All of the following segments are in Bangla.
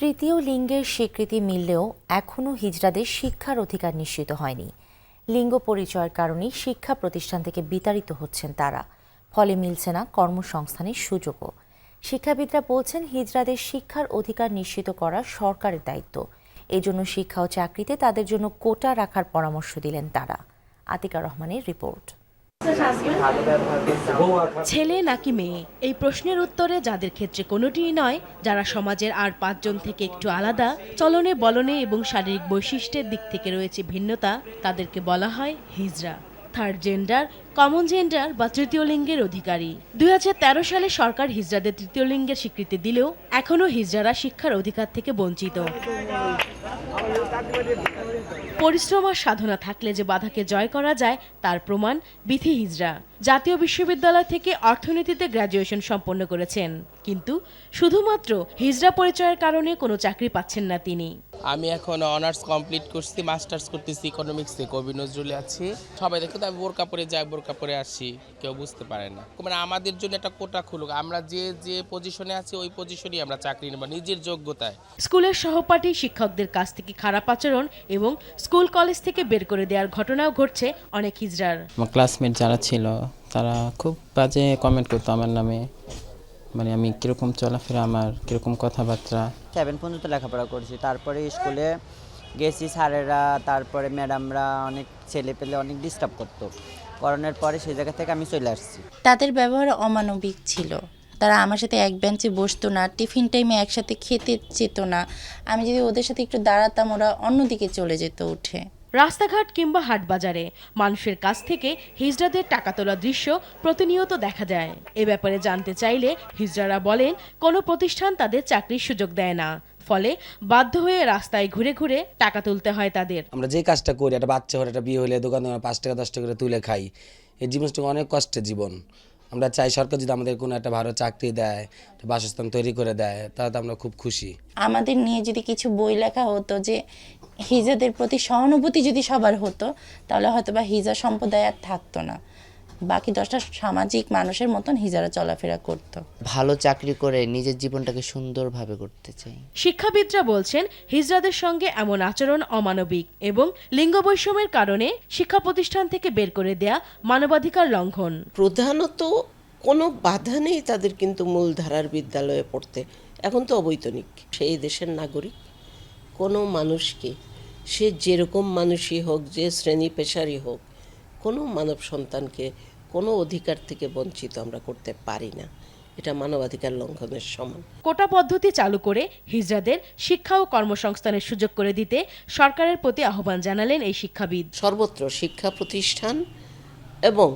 তৃতীয় লিঙ্গের স্বীকৃতি মিললেও এখনও হিজড়াদের শিক্ষার অধিকার নিশ্চিত হয়নি। লিঙ্গ পরিচয়ের কারণেই শিক্ষা প্রতিষ্ঠান থেকে বিতাড়িত হচ্ছেন তারা। ফলে মিলছে না কর্মসংস্থানের সুযোগও। শিক্ষাবিদরা বলছেন, হিজড়াদের শিক্ষার অধিকার নিশ্চিত করা সরকারের দায়িত্ব। এজন্য শিক্ষা ও চাকরিতে তাদের জন্য কোটা রাখার পরামর্শ দিলেন তারা। আতিকা রহমানের রিপোর্ট। ছেলে নাকি মেয়ে? এই প্রশ্নের উত্তরে যাদের ক্ষেত্রে কোনোটিই নয়, যারা সমাজের আর পাঁচজন থেকে একটু আলাদা, চলনে বলনে এবং শারীরিক বৈশিষ্ট্যের দিক থেকে রয়েছে ভিন্নতা, তাদেরকে বলা হয় hijra. Third gender common gender বা তৃতীয় লিঙ্গের অধিকারী। দুই হাজার তেরো সালে সরকার হিজড়াদের তৃতীয় লিঙ্গের স্বীকৃতি দিলেও এখনও হিজড়ারা শিক্ষার অধিকার থেকে বঞ্চিত। পরিশ্রম আর সাধনা থাকলে যে বাধাকে জয় করা যায়, তার প্রমাণ বিথি হিজরা, জাতীয় বিশ্ববিদ্যালয় থেকে অর্থনীতিতে গ্র্যাজুয়েশন সম্পন্ন করেছেন। কিন্তু শুধুমাত্র হিজরা পরিচয়ের কারণে কোনো চাকরি পাচ্ছেন না তিনি। আমি এখন অনার্স কমপ্লিট করছি মাস্টার্স করতেছি ইকোনমিক্সে কবি নজরুলে আছি। সবাই দেখো তো আমি বোরকা পরে যাই বোরকা পরে আসি। কেউ বুঝতে পারে না। মানে আমাদের জন্য একটা কোটা খুলুক। আমরা যে যে পজিশনে আছি ওই পজিশনেই আমরা চাকরি নেব নিজের যোগ্যতায়। স্কুলের সহপাঠী শিক্ষকদের কাছ থেকে খারাপ আচরণ এবং স্কুল কলেজ থেকে বের করে দেওয়ার ঘটনাও ঘটছে অনেক হিজড়ার। আমার ক্লাসমেট যারা ছিল তারা খুব বাজে কমেন্ট করতো আমার নামে। মানে আমি কীরকম চলাফেরা আমার কীরকম কথাবার্তা? সেভেন পর্যন্ত লেখাপড়া করছি। তারপরে স্কুলে গেছি স্যারেরা তারপরে ম্যাডামরা অনেক ছেলে পেলে অনেক ডিস্টার্ব করতো। করোনার পরে সেই জায়গা থেকে আমি চলে আসছি। তাদের ব্যবহার অমানবিক ছিল। তারা আমার সাথে এক বেঞ্চে বসতো না টিফিন টাইমে একসাথে খেতে যেত না। আমি যদি ওদের সাথে একটু দাঁড়াতাম ওরা অন্যদিকে চলে যেত উঠে। রাস্তাঘাট কিংবা হাটবাজারে। মানুষের কাছ থেকে হিজড়াদের টাকা তোলা দৃশ্য প্রতিনিয়ত দেখা যায়। এ ব্যাপারে জানতে চাইলে হিজড়ারা বলেন কোনো প্রতিষ্ঠান তাদের চাকরির সুযোগ দেয় না। ফলে বাধ্য হয়ে রাস্তায় ঘুরে ঘুরে টাকা তুলতে হয় তাদের। আমরা যে কাজটা করি একটা বাচ্চা হলে একটা বিয়ে হলে দোকান দোকানে পাঁচ টাকা দশ টাকা করে তুলে খাই। এই জীবনটা অনেক কষ্টের জীবন। আমরা চাই সরকার যদি আমাদের কোনো একটা ভালো চাকরি দেয় বাসস্থান তৈরি করে দেয় তাহলে তো আমরা খুব খুশি। আমাদের নিয়ে যদি কিছু বই লেখা হতো যে হিজাদের প্রতি সহানুভূতি যদি সবার হতো তাহলে হয়তো বা হিজা সম্প্রদায় আর থাকতো না। বাকি দশটা সামাজিক মানুষের মতন হিজারা চলাফেরা করতো। ভালো চাকরি করে নিজের জীবনটাকে সুন্দরভাবে করতে চাই। শিক্ষাবিদরা বলছেন হিজরাদের সঙ্গে এমন আচরণ অমানবিক এবং লিঙ্গ বৈষম্যের কারণে শিক্ষা প্রতিষ্ঠান থেকে বের করে দেয়া মানবাধিকার লঙ্ঘন। প্রধানত কোনো বাধা নেই তাদের কিন্তু মূলধারার বিদ্যালয়ে পড়তে। এখন তো অবৈতনিক সেই দেশের নাগরিক। কোনো মানুষকে সে যেরকম মানুষই হোক যে শ্রেণি পেশারই হোক কোনো মানব সন্তানকে কোনো অধিকার থেকে বঞ্চিত আমরা করতে পারি না। এটা মানবাধিকার লঙ্ঘনের সমান। কোটা পদ্ধতি চালু করে হিজড়াদের শিক্ষা ও কর্মসংস্থানের সুযোগ করে দিতে সরকারের প্রতি আহ্বান জানালেন এই শিক্ষাবিদ। সর্বত্র শিক্ষা প্রতিষ্ঠান এবং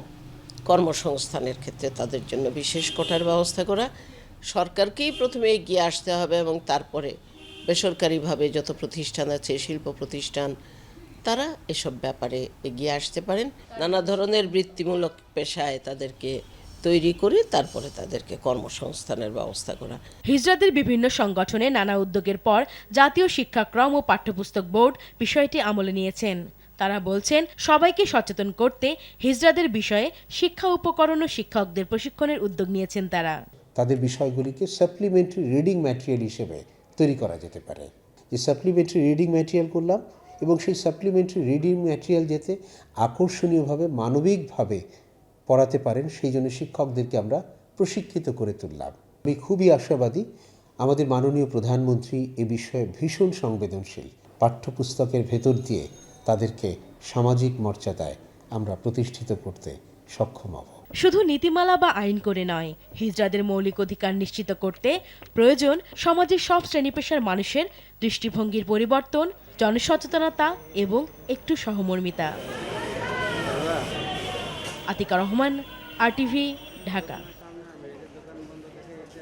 কর্মসংস্থানের ক্ষেত্রে তাদের জন্য বিশেষ কোটার ব্যবস্থা করা। সরকারকেই প্রথমে এগিয়ে আসতে হবে এবং তারপরে বেসরকারিভাবে যত প্রতিষ্ঠান আছে শিল্প প্রতিষ্ঠান তারা এসব ব্যাপারে এগিয়ে আসতে পারেন। নানা ধরনের বৃত্তিমূলক পেশায় তাদেরকে তৈরি করে তারপরে তাদেরকে কর্মসংস্থানের ব্যবস্থা করা। হিজড়াদের বিভিন্ন সংগঠনে নানা উদ্যোগের পর জাতীয় শিক্ষাক্রম ও পাঠ্যপুস্তক বোর্ড বিষয়টি আমলে নিয়েছেন। তারা বলছেন সবাইকে সচেতন করতে হিজড়াদের বিষয়ে শিক্ষা উপকরণ ও শিক্ষকদের প্রশিক্ষণের উদ্যোগ নিয়েছেন তারা। তাদের বিষয়গুলিকে সাপ্লিমেন্টারি রিডিং ম্যাটেরিয়াল হিসেবে তৈরি করা যেতে পারে। যে সাপ্লিমেন্টারি রিডিং ম্যাটেরিয়াল করলাম এবং সেই সাপ্লিমেন্টারি রিডিং ম্যাটেরিয়াল যাতে আকর্ষণীয়ভাবে, মানবিকভাবে পড়াতে পারেন, সেই জন্য শিক্ষকদেরকে আমরা প্রশিক্ষিত করে তুললাম। আমি খুবই আশাবাদী, আমাদের মাননীয় প্রধানমন্ত্রী এ বিষয়ে ভীষণ সংবেদনশীল পাঠ্যপুস্তকের ভেতর দিয়ে তাদেরকে সামাজিক মর্যাদায় আমরা প্রতিষ্ঠিত করতে সক্ষম হব। শুধু নীতিমালা বা আইন করে নয় হিজড়াদের মৌলিক অধিকার নিশ্চিত করতে প্রয়োজন সমাজের সব শ্রেণি পেশার মানুষের দৃষ্টিভঙ্গির পরিবর্তন, জনসচেতনতা এবং একটু সহমর্মিতা। আতিকা রহমান আরটিভি ঢাকা।